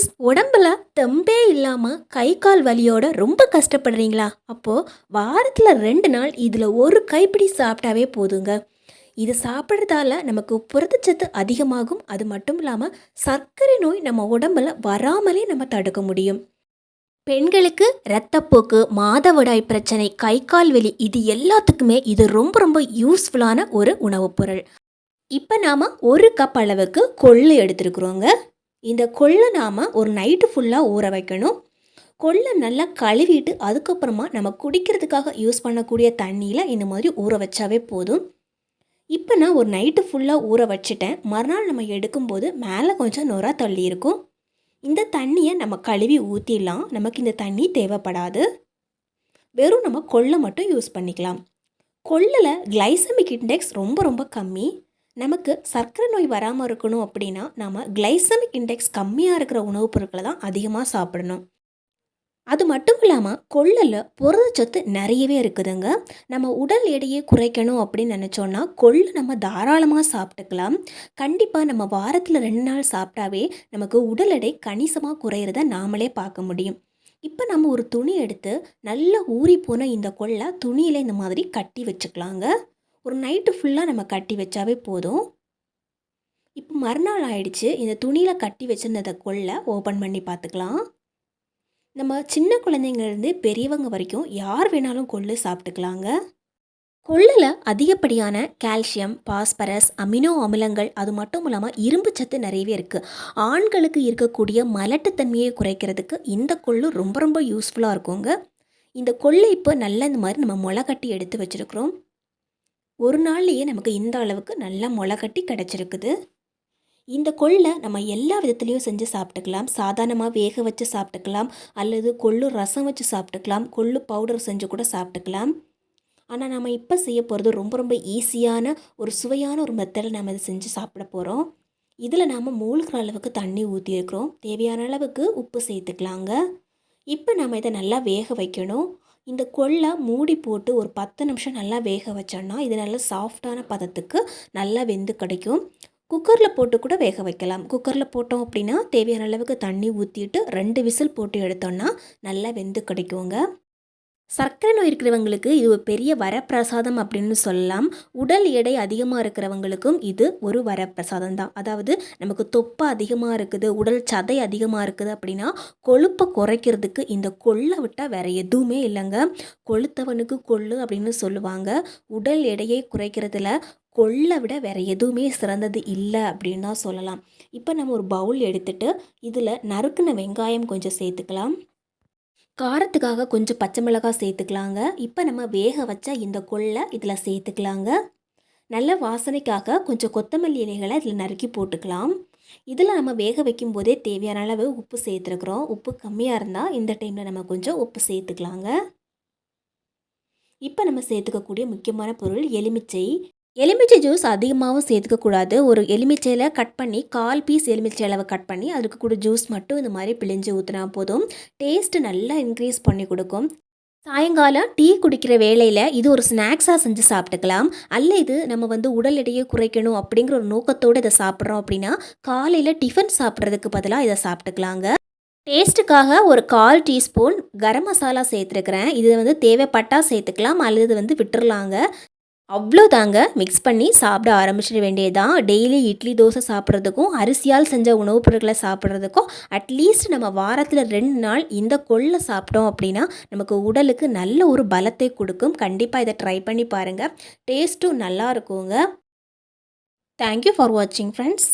Friends உடம்புல tempeh இல்லாமல் கை கால் வலியோட ரொம்ப கஷ்டப்படுறீங்களா? அப்போது வாரத்தில் ரெண்டு நாள் இதில் ஒரு கைப்பிடி சாப்பிட்டாவே போதுங்க. இது சாப்பிட்றதால நமக்கு புரதச்சத்து அதிகமாகும். அது மட்டும் இல்லாமல் சர்க்கரை நோய் நம்ம உடம்புல வராமலே நம்ம தடுக்க முடியும். பெண்களுக்கு இரத்தப்போக்கு மாதவிடாய் பிரச்சனை கை கால் வலி இது எல்லாத்துக்குமே இது ரொம்ப ரொம்ப யூஸ்ஃபுல்லான ஒரு உணவுப் பொருள். இப்போ நாம் ஒரு கப் அளவுக்கு கொள்ளு எடுத்துருக்குறோங்க. இந்த கொள்ளை நாம் ஒரு நைட்டு ஃபுல்லாக ஊற வைக்கணும். கொள்ளை நல்லா கழுவிட்டு அதுக்கப்புறமா நம்ம குடிக்கிறதுக்காக யூஸ் பண்ணக்கூடிய தண்ணியில் இந்த மாதிரி ஊற வச்சாவே போதும். இப்போ நான் ஒரு நைட்டு ஃபுல்லாக ஊற வச்சுட்டேன். மறுநாள் நம்ம எடுக்கும்போது மேலே கொஞ்சம் நுரா தள்ளி இருக்கும். இந்த தண்ணியை நம்ம கழுவி ஊற்றிடலாம் நமக்கு இந்த தண்ணி தேவைப்படாது. வெறும் நம்ம கொள்ளை மட்டும் யூஸ் பண்ணிக்கலாம். கொள்ளில் கிளைசமிக் இண்டெக்ஸ் ரொம்ப ரொம்ப கம்மி. நமக்கு சர்க்கரை நோய் வராமல் இருக்கணும் அப்படின்னா நம்ம கிளைசமிக் இண்டெக்ஸ் கம்மியாக இருக்கிற உணவுப் பொருட்களை தான் அதிகமாக சாப்பிடணும். அது மட்டும் இல்லாமல் கொள்ளில் புரதச்சத்து நிறையவே இருக்குதுங்க. நம்ம உடல் எடையை குறைக்கணும் அப்படின்னு நினச்சோன்னா கொள்ளு நம்ம தாராளமாக சாப்பிட்டுக்கலாம். கண்டிப்பாக நம்ம வாரத்தில் ரெண்டு நாள் சாப்பிட்டாவே நமக்கு உடல் எடை கணிசமாக குறையிறத நாமளே பார்க்க முடியும். இப்போ நம்ம ஒரு துணி எடுத்து நல்லா ஊறி போன இந்த கொள்ளை துணியில் இந்த மாதிரி கட்டி வச்சுக்கலாங்க. ஒரு நைட்டு ஃபுல்லாக நம்ம கட்டி வச்சாவே போதும். இப்போ மறுநாள் ஆயிடுச்சு. இந்த துணியில் கட்டி வச்சுருந்ததை கொள்ள ஓப்பன் பண்ணி பார்த்துக்கலாம். நம்ம சின்ன குழந்தைங்கள்லேருந்து பெரியவங்க வரைக்கும் யார் வேணாலும் கொள்ளு சாப்பிட்டுக்கலாங்க. கொள்ளில் அதிகப்படியான கால்சியம் பாஸ்பரஸ் அமினோ அமிலங்கள் அது மட்டும் இல்லாமல் இரும்பு சத்து நிறையவே இருக்குது ஆண்களுக்கு இருக்கக்கூடிய மலட்டுத்தன்மையை குறைக்கிறதுக்கு இந்த கொள்ளு ரொம்ப ரொம்ப யூஸ்ஃபுல்லாக இருக்குங்க. இந்த கொள்ளை இப்போ நல்லா இந்த மாதிரி நம்ம முளை கட்டி எடுத்து வச்சுருக்குறோம். ஒரு நாள்லேயே நமக்கு இந்த அளவுக்கு நல்லா முளை கட்டி கிடச்சிருக்குது. இந்த கொள்ளை நம்ம எல்லா விதத்துலேயும் செஞ்சு சாப்பிட்டுக்கலாம் சாதாரணமாக வேக வச்சு சாப்பிட்டுக்கலாம் அல்லது கொள்ளு ரசம் வச்சு சாப்பிட்டுக்கலாம் கொள்ளு பவுடர் செஞ்சு கூட சாப்பிட்டுக்கலாம் ஆனால் நம்ம இப்போ செய்ய போகிறது ரொம்ப ரொம்ப ஈஸியான ஒரு சுவையான ஒரு மெத்தடில் நம்ம இதை செஞ்சு சாப்பிட போகிறோம் இதில் நாம் மூழ்கிற அளவுக்கு தண்ணி ஊற்றியிருக்கிறோம் தேவையான அளவுக்கு உப்பு சேர்த்துக்கலாங்க. இப்போ நம்ம இதை நல்லா வேக வைக்கணும். இந்த கொள்ளை மூடி போட்டு ஒரு பத்து நிமிஷம் நல்லா வேக வச்சோன்னா இது நல்லா சாஃப்டான பதத்துக்கு நல்லா வெந்து கிடைக்கும். குக்கரில் போட்டு கூட வேக வைக்கலாம். குக்கரில் போட்டோம் அப்படின்னா தேவையான அளவுக்கு தண்ணி ஊற்றிட்டு ரெண்டு விசில் போட்டு எடுத்தோன்னா நல்லா வெந்து கிடைக்குங்க. சர்க்கரை நோய் இருக்கிறவங்களுக்கு இது ஒரு பெரிய வரப்பிரசாதம் அப்படின்னு சொல்லலாம். உடல் எடை அதிகமாக இருக்கிறவங்களுக்கும் இது ஒரு வரப்பிரசாதம் தான். அதாவது நமக்கு தொப்பை அதிகமாக இருக்குது உடல் சதை அதிகமாக இருக்குது அப்படின்னா கொழுப்பை குறைக்கிறதுக்கு இந்த கொள்ளை விட்டால் வேறு எதுவுமே இல்லைங்க. கொளுத்தவனுக்கு கொள்ளு அப்படின்னு சொல்லுவாங்க. உடல் எடையை குறைக்கிறதுல கொள்ளை விட வேறு எதுவுமே சிறந்தது இல்லை அப்படின்னு தான் சொல்லலாம். இப்போ நம்ம ஒரு பவுல் எடுத்துகிட்டு இதில் நறுக்குன வெங்காயம் கொஞ்சம் சேர்த்துக்கலாம். காரத்துக்காக கொஞ்சம் பச்சை மிளகாய் சேர்த்துக்கலாங்க. இப்போ நம்ம வேக வச்ச இந்த கொள்ளை இதில் சேர்த்துக்கலாங்க. நல்ல வாசனைக்காக கொஞ்சம் கொத்தமல்லி இலைகளை இதில் நறுக்கி போட்டுக்கலாம். இதில் நம்ம வேக வைக்கும் போதே தேவையான அளவு உப்பு சேர்த்துருக்குறோம். உப்பு கம்மியாக இருந்தால் இந்த டைமில் நம்ம கொஞ்சம் உப்பு சேர்த்துக்கலாங்க. இப்போ நம்ம சேர்த்துக்கக்கூடிய முக்கியமான பொருள் எலுமிச்சை. எலுமிச்சை ஜூஸ் அதிகமாகவும் சேர்த்துக்கக்கூடாது ஒரு எலுமிச்சையில் கட் பண்ணி கால் பீஸ் எலுமிச்சை அளவு கட் பண்ணி அதுக்கு கூட ஜூஸ் மட்டும் இந்த மாதிரி பிழிஞ்சு ஊற்றினா போதும். டேஸ்ட்டு நல்லா இன்க்ரீஸ் பண்ணி கொடுக்கும். சாயங்காலம் டீ குடிக்கிற வேலையில் இது ஒரு ஸ்நாக்ஸாக செஞ்சு சாப்பிட்டுக்கலாம். அல்ல இது நம்ம வந்து உடல் எடையை குறைக்கணும் அப்படிங்கிற ஒரு நோக்கத்தோடு இதை சாப்பிட்றோம் அப்படின்னா காலையில் டிஃபன் சாப்பிட்றதுக்கு பதிலாக இதை சாப்பிட்டுக்கலாங்க. டேஸ்ட்டுக்காக ஒரு கால் டீஸ்பூன் கரம் மசாலா சேர்த்துருக்குறேன். இது வந்து தேவைப்பட்டால் சேர்த்துக்கலாம். அல்லது வந்து விட்டுறலாங்க. அவ்வளோ தாங்க மிக்ஸ் பண்ணி சாப்பிட ஆரம்பிச்சிட வேண்டியதுதான். டெய்லி இட்லி தோசை சாப்பிட்றதுக்கும் அரிசியால் செஞ்ச உணவுப் பொருட்களை சாப்பிட்றதுக்கும் அட்லீஸ்ட் நம்ம வாரத்தில் ரெண்டு நாள் இந்த கொள்ளை சாப்பிட்டோம் அப்படின்னா நமக்கு உடலுக்கு நல்ல ஒரு பலத்தை கொடுக்கும். கண்டிப்பாக இதை ட்ரை பண்ணி பாருங்கள் டேஸ்ட்டும் நல்லா இருக்குங்க. தேங்க்யூ ஃபார் வாட்சிங் ஃப்ரெண்ட்ஸ்